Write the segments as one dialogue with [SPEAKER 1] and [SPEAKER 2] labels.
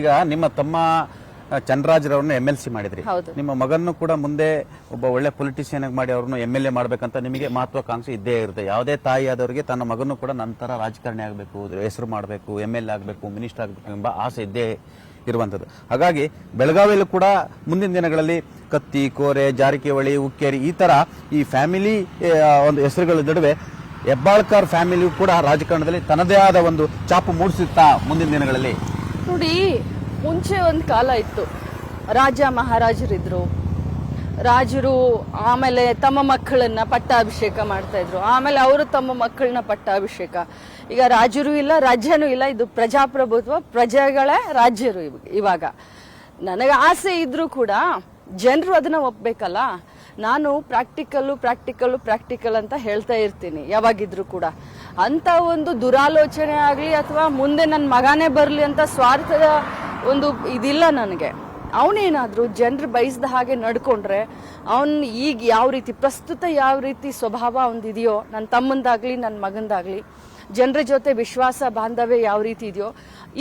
[SPEAKER 1] ಈಗ ನಿಮ್ಮ ತಮ್ಮ ಚಂದ್ರರಾಜ್ರವ್ರನ್ನ ಎಂ ಎಲ್ ಸಿ ಮಾಡಿದ್ರಿ.
[SPEAKER 2] ಹೌದು.
[SPEAKER 1] ನಿಮ್ಮ ಮಗನ್ನು ಕೂಡ ಮುಂದೆ ಒಬ್ಬ ಒಳ್ಳೆ ಪೊಲಿಟಿಷಿಯನ್ ಆಗಿ ಮಾಡಿ ಅವ್ರನ್ನು ಎಂ ಎಲ್ ಎ ಮಾಡ್ಬೇಕಂತ ನಿಮಗೆ ಮಹತ್ವಾಕಾಂಕ್ಷೆ ಇದ್ದೇ ಇರುತ್ತೆ. ಯಾವುದೇ ತಾಯಿ ಆದವರಿಗೆ ತನ್ನ ಮಗನು ಕೂಡ ನಂತರ ರಾಜಕಾರಣಿ ಆಗಬೇಕು ಹೆಸರು ಮಾಡಬೇಕು ಎಂ ಎಲ್ ಎ ಆಗಬೇಕು ಮಿನಿಸ್ಟರ್ ಆಗಬೇಕು ಎಂಬ ಆಸೆ ಇದ್ದೇ ಇರುವಂಥದ್ದು. ಹಾಗಾಗಿ ಬೆಳಗಾವಿಯಲ್ಲೂ ಕೂಡ ಮುಂದಿನ ದಿನಗಳಲ್ಲಿ ಕತ್ತಿ ಕೋರೆ ಜಾರಕಿಹೊಳಿ ಉಕ್ಕೇರಿ ಈ ಥರ ಈ ಫ್ಯಾಮಿಲಿ ಒಂದು ಹೆಸರುಗಳ ನಡುವೆ ಹೆಬ್ಬಾಳ್ಕರ್ ಫ್ಯಾಮಿಲಿಯು ಕೂಡ ರಾಜಕಾರಣದಲ್ಲಿ ತನ್ನದೇ ಆದ ಒಂದು ಚಾಪು ಮೂಡಿಸುತ್ತಾ ಮುಂದಿನ ದಿನಗಳಲ್ಲಿ.
[SPEAKER 2] ನೋಡಿ, ಮುಂಚೆ ಒಂದು ಕಾಲ ಇತ್ತು. ರಾಜ ಮಹಾರಾಜರಿದ್ರು. ರಾಜರು ಆಮೇಲೆ ತಮ್ಮ ಮಕ್ಕಳನ್ನ ಪಟ್ಟಾಭಿಷೇಕ ಮಾಡ್ತಾ ಇದ್ರು. ಆಮೇಲೆ ಅವರು ತಮ್ಮ ಮಕ್ಕಳನ್ನ ಪಟ್ಟಾಭಿಷೇಕ. ಈಗ ರಾಜರು ಇಲ್ಲ, ರಾಜ್ಯನೂ ಇಲ್ಲ, ಇದು ಪ್ರಜಾಪ್ರಭುತ್ವ, ಪ್ರಜೆಗಳೇ ರಾಜ್ಯರು ಇವ್- ಇವಾಗ. ನನಗೆ ಆಸೆ ಇದ್ರೂ ಕೂಡ, ಜನರು ಅದನ್ನ ಒಪ್ಬೇಕಲ್ಲ? ನಾನು ಪ್ರಾಕ್ಟಿಕಲ್ಲು ಪ್ರಾಕ್ಟಿಕಲ್ಲು ಪ್ರಾಕ್ಟಿಕಲ್ ಅಂತ ಹೇಳ್ತಾ ಇರ್ತೀನಿ, ಯಾವಾಗಿದ್ರು ಕೂಡ. ಅಂತ ಒಂದು ದುರಾಲೋಚನೆ ಆಗಲಿ ಅಥವಾ ಮುಂದೆ ನನ್ನ ಮಗನೇ ಬರಲಿ ಅಂತ ಸ್ವಾರ್ಥದ ಒಂದು ಇದಿಲ್ಲ ನನಗೆ. ಅವನೇನಾದರೂ ಜನರು ಬಯಸಿದ ಹಾಗೆ ನಡ್ಕೊಂಡ್ರೆ, ಅವನ್ ಈಗ ಯಾವ ರೀತಿ, ಪ್ರಸ್ತುತ ಯಾವ ರೀತಿ ಸ್ವಭಾವ ಅವನದಿದೆಯೋ ನನ್ನ ತಮ್ಮಂದಾಗಲಿ ನನ್ನ ಮಗಂದಾಗಲಿ, ಜನರ ಜೊತೆ ವಿಶ್ವಾಸ, ಬಾಂಧವ್ಯ ಯಾವ ರೀತಿ ಇದೆಯೋ,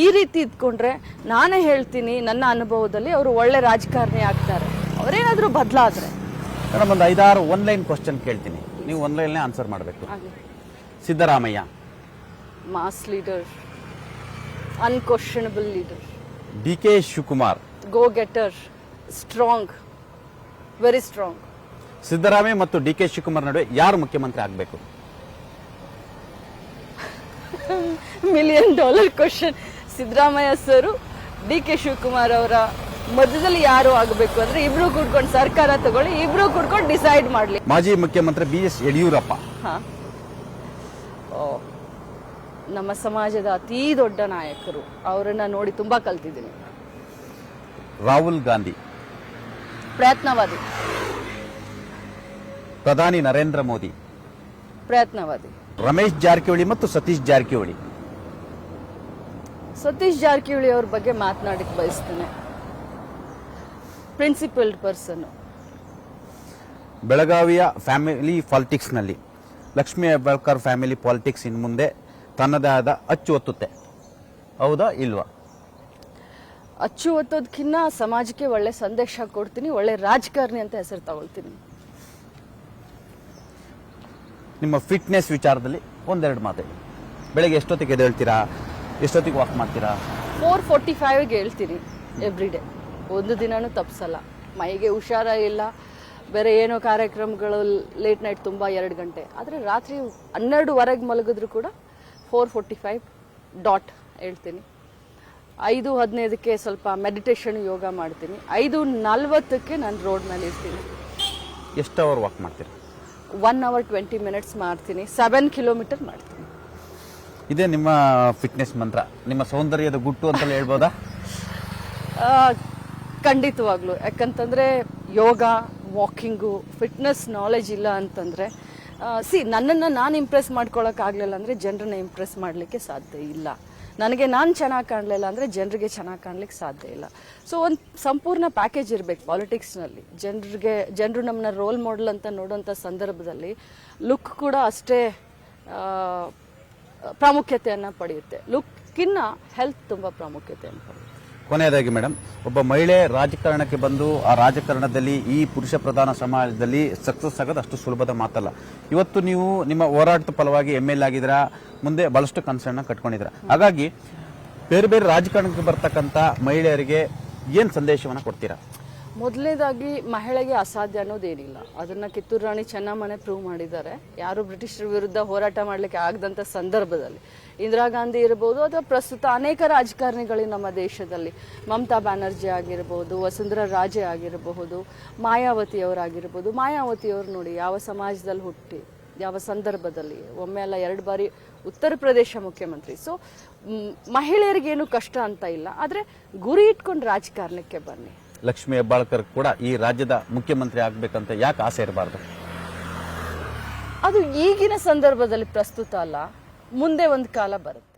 [SPEAKER 2] ಈ ರೀತಿ ಇದ್ಕೊಂಡ್ರೆ ನಾನೇ ಹೇಳ್ತೀನಿ, ನನ್ನ ಅನುಭವದಲ್ಲಿ ಅವರು ಒಳ್ಳೆ ರಾಜಕಾರಣಿ ಆಗ್ತಾರೆ. ಅವರೇನಾದ್ರೂ ಬದಲಾದ್ರೆ
[SPEAKER 1] ಮೇಡಮ್ ಒಂದು ಐದಾರು ಒನ್ ಲೈನ್ ಕ್ವಶನ್ ಕೇಳ್ತೀನಿ. ನೀವು ಒನ್ ಲೈನ್ನೇ ಆನ್ಸರ್ ಮಾಡಬೇಕು Siddaramaiah.
[SPEAKER 2] Mass leader unquestionable leader
[SPEAKER 1] D K Shivakumar.
[SPEAKER 2] Go getter strong very strong
[SPEAKER 1] Siddaramaiah ಮತ್ತು ಡಿ ಕೆ ಶಿವಕುಮಾರ್ ನಡುವೆ ಯಾರು ಮುಖ್ಯಮಂತ್ರಿ ಆಗಬೇಕು?
[SPEAKER 2] Million dollar question Siddaramaiah sir D K Shivakumar ಅವರ ಮಧ್ಯದಲ್ಲಿ ಯಾರು ಆಗಬೇಕು ಅಂದ್ರೆ ಇಬ್ರು ಕೂಡ್ಕೊಂಡು ಸರ್ಕಾರ ತಗೊಳ್ಳಿ ಇಬ್ರು ಕೂಡ್ಕೊಂಡು ಡಿಸೈಡ್ ಮಾಡ್ಲಿ.
[SPEAKER 1] ಮಾಜಿ ಮುಖ್ಯಮಂತ್ರಿ ಬಿ ಎಸ್ ಯಡಿಯೂರಪ್ಪ.
[SPEAKER 2] ಹಾ. ಓ, ನಮ್ಮ ಸಮಾಜದ ಅತೀ ದೊಡ್ಡ ನಾಯಕರು ಅವರನ್ನ ನೋಡಿ ತುಂಬಾ ಕಲ್ತಿದ್ದೀನಿ.
[SPEAKER 1] ರಾಹುಲ್ ಗಾಂಧಿ.
[SPEAKER 2] ಪ್ರಯತ್ನವಾದಿ.
[SPEAKER 1] ಪ್ರಧಾನಿ ನರೇಂದ್ರ ಮೋದಿ.
[SPEAKER 2] ಪ್ರಯತ್ನವಾದಿ.
[SPEAKER 1] ರಮೇಶ್ ಜಾರಕಿಹೊಳಿ ಮತ್ತು ಸತೀಶ್ ಜಾರಕಿಹೊಳಿ.
[SPEAKER 2] ಸತೀಶ್ ಜಾರಕಿಹೊಳಿ ಅವ್ರ ಬಗ್ಗೆ ಮಾತನಾಡಕ್ಕೆ ಬಯಸ್ತೇನೆ. ಪ್ರಿನ್ಸಿಪಲ್ಡ್ ಪರ್ಸನ್
[SPEAKER 1] ಬೆಳಗಾವಿಯ ಫ್ಯಾಮಿಲಿ ಪಾಲಿಟಿಕ್ಸ್ನಲ್ಲಿ ಲಕ್ಷ್ಮೀ ಹೆಬ್ಬಾಳ್ಕರ್ ಫ್ಯಾಮಿಲಿ ಪಾಲಿಟಿಕ್ಸ್ ಇನ್ ಮುಂದೆ ತನ್ನದೇ ಆದ ಅಚ್ಚು ಒತ್ತುತ್ತೆ. ಹೌದಾ ಇಲ್ವಾ?
[SPEAKER 2] ಅಚ್ಚು ಒತ್ತೋದಕ್ಕಿನ್ನ ಸಮಾಜಕ್ಕೆ ಒಳ್ಳೆ ಸಂದೇಶ ಕೊಡ್ತೀನಿ ಒಳ್ಳೆ ರಾಜಕಾರಣಿ ಅಂತ ಹೆಸರು ತಗೊಳ್ತೀನಿ.
[SPEAKER 1] ನಿಮ್ಮ ಫಿಟ್ನೆಸ್ ವಿಚಾರದಲ್ಲಿ ಒಂದೆರಡು ಮಾತು ಬೆಳಗ್ಗೆ ಎಷ್ಟೊತ್ತಿಗೆ ಎದ್ದೇಳ್ತೀರಾ? ಎಷ್ಟೊತ್ತಿಗೆ ವಾಕ್ ಮಾಡ್ತೀರಾ?
[SPEAKER 2] ಫೋರ್ ಫೋರ್ಟಿ ಫೈವ್ಗೆ ಹೇಳ್ತೀನಿ ಎವ್ರಿ ಡೇ ಒಂದು ದಿನವೂ ತಪ್ಪಿಸಲ್ಲ ಮೈಗೆ ಹುಷಾರ ಇಲ್ಲ. ಬೇರೆ ಏನೋ ಕಾರ್ಯಕ್ರಮಗಳು ಲೇಟ್ ನೈಟ್ ತುಂಬ ಎರಡು ಗಂಟೆ. ಆದರೆ ರಾತ್ರಿ ಹನ್ನೆರಡುವರೆಗೆ ಮಲಗಿದ್ರು ಕೂಡ ಫೋರ್ ಫೋರ್ಟಿ ಫೈವ್ ಡಾಟ್ ಹೇಳ್ತೀನಿ. ಐದು ಹದಿನೈದಕ್ಕೆ ಸ್ವಲ್ಪ ಮೆಡಿಟೇಷನ್ ಯೋಗ ಮಾಡ್ತೀನಿ. ಐದು ನಲ್ವತ್ತಕ್ಕೆ ನಾನು ರೋಡ್ ಮೇಲೆ ಇರ್ತೀನಿ.
[SPEAKER 1] ಎಷ್ಟು ಅವರ್ ವಾಕ್ ಮಾಡ್ತೀರಿ?
[SPEAKER 2] ಒನ್ ಅವರ್ ಟ್ವೆಂಟಿ ಮಿನಿಟ್ಸ್ ಮಾಡ್ತೀನಿ. ಸೆವೆನ್ ಕಿಲೋಮೀಟರ್ ಮಾಡ್ತೀನಿ.
[SPEAKER 1] ಇದೇ ನಿಮ್ಮ ಫಿಟ್ನೆಸ್ ಮಂತ್ರ. ನಿಮ್ಮ ಸೌಂದರ್ಯದ ಗುಟ್ಟು ಅಂತಲೇ ಹೇಳ್ಬೋದಾ?
[SPEAKER 2] ಖಂಡಿತವಾಗ್ಲು. ಯಾಕಂತಂದ್ರೆ ಯೋಗ, ವಾಕಿಂಗು, ಫಿಟ್ನೆಸ್ ನಾಲೆಜ್ ಇಲ್ಲ ಅಂತಂದ್ರೆ ಸಿ ನನ್ನನ್ನು ನಾನು ಇಂಪ್ರೆಸ್ ಮಾಡ್ಕೊಳಕ್ ಆಗ್ಲಿಲ್ಲ ಅಂದ್ರೆ ಜನರನ್ನ ಇಂಪ್ರೆಸ್ ಮಾಡಲಿಕ್ಕೆ ಸಾಧ್ಯ ಇಲ್ಲ. ನನಗೆ ನಾನು ಚೆನ್ನಾಗಿ ಕಾಣಲಿಲ್ಲ ಅಂದರೆ ಜನರಿಗೆ ಚೆನ್ನಾಗಿ ಕಾಣಲಿಕ್ಕೆ ಸಾಧ್ಯ ಇಲ್ಲ. ಸೊ ಒಂದು ಸಂಪೂರ್ಣ ಪ್ಯಾಕೇಜ್ ಇರಬೇಕು ಪಾಲಿಟಿಕ್ಸ್ನಲ್ಲಿ ಜನರಿಗೆ, ಜನರು ನಮ್ಮನ್ನ ರೋಲ್ ಮಾಡೆಲ್ ಅಂತ ನೋಡೋಂಥ ಸಂದರ್ಭದಲ್ಲಿ ಲುಕ್ ಕೂಡ ಅಷ್ಟೇ ಪ್ರಾಮುಖ್ಯತೆಯನ್ನು ಪಡೆಯುತ್ತೆ. ಲುಕ್ಕಿನ್ನ ಹೆಲ್ತ್ ತುಂಬ ಪ್ರಾಮುಖ್ಯತೆಯನ್ನು ಪಡೆಯುತ್ತೆ.
[SPEAKER 1] ಕೊನೆಯದಾಗಿ ಮೇಡಮ್ ಒಬ್ಬ ಮಹಿಳೆ ರಾಜಕಾರಣಕ್ಕೆ ಬಂದು ಆ ರಾಜಕಾರಣದಲ್ಲಿ ಈ ಪುರುಷ ಪ್ರಧಾನ ಸಮಾಜದಲ್ಲಿ ಸಕ್ಸಸ್ ಆಗೋದು ಅಷ್ಟು ಸುಲಭದ ಮಾತಲ್ಲ. ಇವತ್ತು ನೀವು ನಿಮ್ಮ ಹೋರಾಟದ ಫಲವಾಗಿ ಎಂ ಎಲ್ ಮುಂದೆ ಬಹಳಷ್ಟು ಕನ್ಸರ್ನ್ ಕಟ್ಕೊಂಡಿದ್ದೀರಾ. ಹಾಗಾಗಿ ಬೇರೆ ಬೇರೆ ರಾಜಕಾರಣಕ್ಕೆ ಬರ್ತಕ್ಕಂಥ ಮಹಿಳೆಯರಿಗೆ ಏನು ಸಂದೇಶವನ್ನು ಕೊಡ್ತೀರಾ?
[SPEAKER 2] ಮೊದಲನೇದಾಗಿ ಮಹಿಳೆಗೆ ಅಸಾಧ್ಯ ಅನ್ನೋದೇನಿಲ್ಲ. ಅದನ್ನ ಕಿತ್ತೂರು ರಾಣಿ ಚೆನ್ನಮ್ಮನೆ ಪ್ರೂವ್ ಮಾಡಿದ್ದಾರೆ. ಯಾರು ಬ್ರಿಟಿಷರ ವಿರುದ್ಧ ಹೋರಾಟ ಮಾಡಲಿಕ್ಕೆ ಆಗದಂತ ಸಂದರ್ಭದಲ್ಲಿ. ಇಂದಿರಾ ಗಾಂಧಿ ಇರಬಹುದು ಅಥವಾ ಪ್ರಸ್ತುತ ಅನೇಕ ರಾಜಕಾರಣಿಗಳು ನಮ್ಮ ದೇಶದಲ್ಲಿ. ಮಮತಾ ಬ್ಯಾನರ್ಜಿ ಆಗಿರಬಹುದು ವಸುಂಧರಾ ರಾಜೆ ಆಗಿರಬಹುದು ಮಾಯಾವತಿಯವರಾಗಿರ್ಬೋದು ಮಾಯಾವತಿಯವರು ನೋಡಿ ಯಾವ ಸಮಾಜದಲ್ಲಿ ಹುಟ್ಟಿ, ಯಾವ ಸಂದರ್ಭದಲ್ಲಿ, ಒಮ್ಮೆ ಅಲ್ಲ ಎರಡು ಬಾರಿ ಉತ್ತರ ಪ್ರದೇಶ ಮುಖ್ಯಮಂತ್ರಿ. ಸೊ ಮಹಿಳೆಯರಿಗೇನು ಕಷ್ಟ ಅಂತ ಇಲ್ಲ. ಆದರೆ ಗುರಿ ಇಟ್ಕೊಂಡು ರಾಜಕಾರಣಕ್ಕೆ ಬನ್ನಿ.
[SPEAKER 1] ಲಕ್ಷ್ಮೀ ಹೆಬ್ಬಾಳ್ಕರ್ ಕೂಡ ಈ ರಾಜ್ಯದ ಮುಖ್ಯಮಂತ್ರಿ ಆಗ್ಬೇಕಂತ ಯಾಕೆ ಆಸೆ ಇರಬಾರ್ದು?
[SPEAKER 2] ಅದು ಈಗಿನ ಸಂದರ್ಭದಲ್ಲಿ ಪ್ರಸ್ತುತ ಅಲ್ಲ, ಮುಂದೆ ಒಂದು ಕಾಲ ಬರುತ್ತೆ.